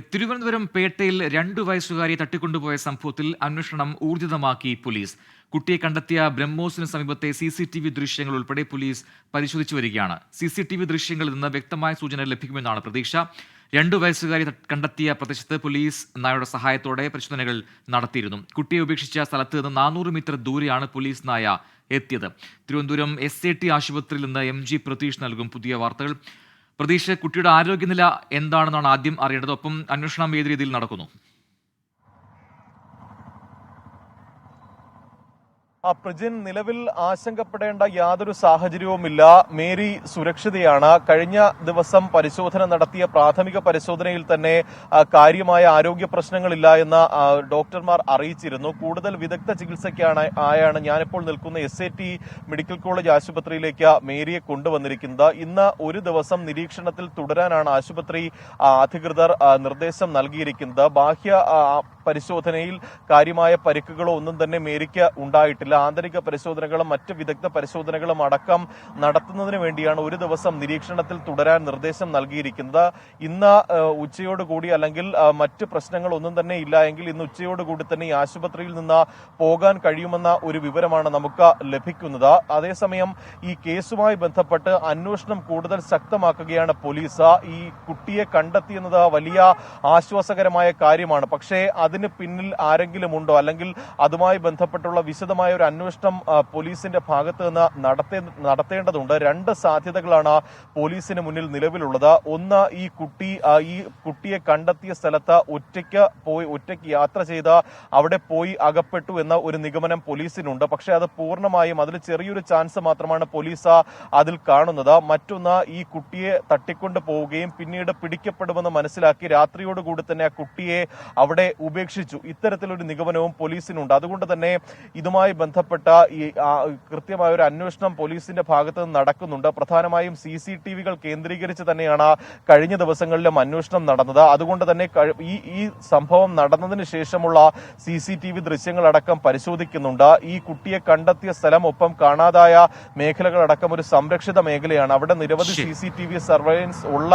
തിരുവനന്തപുരം പേട്ടയിൽ രണ്ടു വയസ്സുകാരിയെ തട്ടിക്കൊണ്ടുപോയ സംഭവത്തിൽ അന്വേഷണം ഊർജിതമാക്കി പോലീസ്. കുട്ടിയെ കണ്ടെത്തിയ ബ്രഹ്മോസിന് സമീപത്തെ സി സി ടി വി ദൃശ്യങ്ങൾ ഉൾപ്പെടെ പോലീസ് പരിശോധിച്ചു വരികയാണ്. സി സി ടി വി ദൃശ്യങ്ങളിൽ നിന്ന് വ്യക്തമായ സൂചന ലഭിക്കുമെന്നാണ് പ്രതീക്ഷ. രണ്ടു വയസ്സുകാരി കണ്ടെത്തിയ പ്രദേശത്ത് പോലീസ് നായയുടെ സഹായത്തോടെ പരിശോധനകൾ നടത്തിയിരുന്നു. കുട്ടിയെ ഉപേക്ഷിച്ച സ്ഥലത്ത് നിന്ന് നാനൂറ് മീറ്റർ ദൂരെയാണ് പോലീസ് നായ എത്തിയത്. തിരുവനന്തപുരം എസ് ആശുപത്രിയിൽ നിന്ന് എം ജി പ്രതീഷ് നൽകും പുതിയ വാർത്തകൾ. പ്രതീക്ഷ കുട്ടിയുടെ ആരോഗ്യനില എന്താണെന്നാണ് ആദ്യം അറിയേണ്ടത്. ഒപ്പം അന്വേഷണം ഏത് രീതിയിൽ നടക്കുന്നു? ആ പ്രജിൻ നിലവിൽ ആശങ്കപ്പെടേണ്ട യാതൊരു സാഹചര്യവുമില്ല. മേരി സുരക്ഷിതയാണ്. കഴിഞ്ഞ ദിവസം പരിശോധന നടത്തിയ പ്രാഥമിക പരിശോധനയിൽ തന്നെ കാര്യമായ ആരോഗ്യ പ്രശ്നങ്ങളില്ല എന്ന് ഡോക്ടർമാർ അറിയിച്ചിരുന്നു. കൂടുതൽ വിദഗ്ധ ചികിത്സയ്ക്കാണ് ആയാണ് ഞാനിപ്പോൾ നിൽക്കുന്ന എസ് മെഡിക്കൽ കോളേജ് ആശുപത്രിയിലേക്ക് മേരിയെ കൊണ്ടുവന്നിരിക്കുന്നത്. ഇന്ന് ഒരു ദിവസം നിരീക്ഷണത്തിൽ തുടരാനാണ് ആശുപത്രി അധികൃതർ നിർദ്ദേശം നൽകിയിരിക്കുന്നത്. ബാഹ്യ പരിശോധനയിൽ കാര്യമായ പരിക്കുകളോ ഒന്നും തന്നെ മേരിക്ക് ഉണ്ടായിട്ടില്ല. ആന്തരിക പരിശോധനകളും മറ്റ് വിദഗ്ധ പരിശോധനകളും അടക്കം നടത്തുന്നതിന് വേണ്ടിയാണ് ഒരു ദിവസം നിരീക്ഷണത്തിൽ തുടരാൻ നിർദ്ദേശം നൽകിയിരിക്കുന്നത്. ഇന്ന് ഉച്ചയോടുകൂടി അല്ലെങ്കിൽ മറ്റ് പ്രശ്നങ്ങൾ ഒന്നും തന്നെ ഇല്ല എങ്കിൽ ഇന്ന് ഉച്ചയോടുകൂടി തന്നെ ഈ ആശുപത്രിയിൽ നിന്ന് പോകാൻ കഴിയുമെന്ന ഒരു വിവരമാണ് നമുക്ക് ലഭിക്കുന്നത്. അതേസമയം ഈ കേസുമായി ബന്ധപ്പെട്ട് അന്വേഷണം കൂടുതൽ ശക്തമാക്കുകയാണ് പോലീസ്. ഈ കുട്ടിയെ കണ്ടെത്തിയെന്നത് വലിയ ആശ്വാസകരമായ കാര്യമാണ്. പക്ഷേ അതിന് പിന്നിൽ ആരെങ്കിലും ഉണ്ടോ അല്ലെങ്കിൽ അതുമായി ബന്ധപ്പെട്ടുള്ള വിശദമായ ഒരു അന്വേഷണം പോലീസിന്റെ ഭാഗത്ത് നിന്ന് നടത്തേ നടത്തേണ്ടതുണ്ട്. രണ്ട് സാധ്യതകളാണ് പോലീസിന് മുന്നിൽ നിലവിലുള്ളത്. ഒന്ന് ഈ കുട്ടി ഈ കുട്ടിയെ കണ്ടെത്തിയ സ്ഥലത്ത് ഒറ്റയ്ക്ക് പോയി ഒറ്റയ്ക്ക് യാത്ര ചെയ്ത് അവിടെ പോയി അകപ്പെട്ടു എന്ന ഒരു നിഗമനം പോലീസിനുണ്ട്. പക്ഷെ അത് പൂർണമായും അതിൽ ചെറിയൊരു ചാൻസ് മാത്രമാണ് പോലീസ് അതിൽ കാണുന്നത്. മറ്റൊന്ന് ഈ കുട്ടിയെ തട്ടിക്കൊണ്ടു പോവുകയും പിന്നീട് പിടിക്കപ്പെടുമെന്ന് മനസ്സിലാക്കി രാത്രിയോടുകൂടി തന്നെ ആ കുട്ടിയെ അവിടെ ഉപേക്ഷിച്ചു ഇത്തരത്തിലൊരു നിഗമനവും പോലീസിനുണ്ട്. അതുകൊണ്ട് തന്നെ ഇതുമായി ബന്ധപ്പെട്ട ഈ കൃത്യമായ ഒരു അന്വേഷണം പോലീസിന്റെ ഭാഗത്ത് നിന്ന് നടക്കുന്നുണ്ട്. പ്രധാനമായും സി സി ടി വികൾ കേന്ദ്രീകരിച്ച് തന്നെയാണ് കഴിഞ്ഞ ദിവസങ്ങളിലും അന്വേഷണം നടന്നത്. അതുകൊണ്ട് തന്നെ ഈ ഈ സംഭവം നടന്നതിന് ശേഷമുള്ള സി സി ടി വി ദൃശ്യങ്ങളടക്കം പരിശോധിക്കുന്നുണ്ട്. ഈ കുട്ടിയെ കണ്ടെത്തിയ സ്ഥലം ഒപ്പം കാണാതായ മേഖലകളടക്കം ഒരു സംരക്ഷിത മേഖലയാണ്. അവിടെ നിരവധി. C C T V surveillance ഉള്ള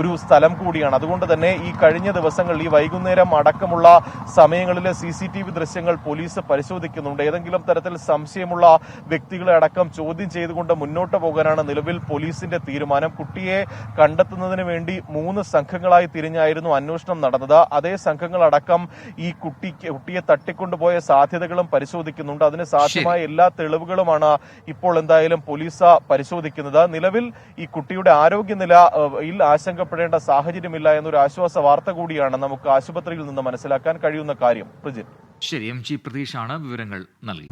ഒരു സ്ഥലം കൂടിയാണ്. അതുകൊണ്ട് തന്നെ ഈ കഴിഞ്ഞ ദിവസങ്ങളിൽ ഈ വൈകുന്നേരം അടക്കമുള്ള സമയങ്ങളിലെ സി സി ടി വി ദൃശ്യങ്ങൾ പോലീസ് പരിശോധിക്കുന്നുണ്ട്. ഏതെങ്കിലും തരത്തിൽ സംശയമുള്ള വ്യക്തികളെ അടക്കം ചോദ്യം ചെയ്തുകൊണ്ട് മുന്നോട്ട് പോകാനാണ് നിലവിൽ പോലീസിന്റെ തീരുമാനം. കുട്ടിയെ കണ്ടെത്തുന്നതിന് വേണ്ടി മൂന്ന് സംഘങ്ങളായി തിരിഞ്ഞായിരുന്നു അന്വേഷണം നടന്നത്. അതേ സംഘങ്ങളടക്കം ഈ കുട്ടിക്ക് കുട്ടിയെ തട്ടിക്കൊണ്ടുപോയ സാധ്യതകളും പരിശോധിക്കുന്നുണ്ട്. അതിന് സാധ്യമായ എല്ലാ തെളിവുകളുമാണ് ഇപ്പോൾ എന്തായാലും പോലീസ് പരിശോധിക്കുന്നത്. നിലവിൽ ഈ കുട്ടിയുടെ ആരോഗ്യനില ഏഹ്, യിൽ ആശങ്കപ്പെടേണ്ട സാഹചര്യമില്ല എന്നൊരു ആശ്വാസ വാർത്ത കൂടിയാണ് നമുക്ക് ആശുപത്രിയിൽ നിന്ന് കഴിയുന്ന കാര്യം പ്രജിൻ ശരി എം ജി പ്രതീഷാണ് വിവരങ്ങൾ നൽകി.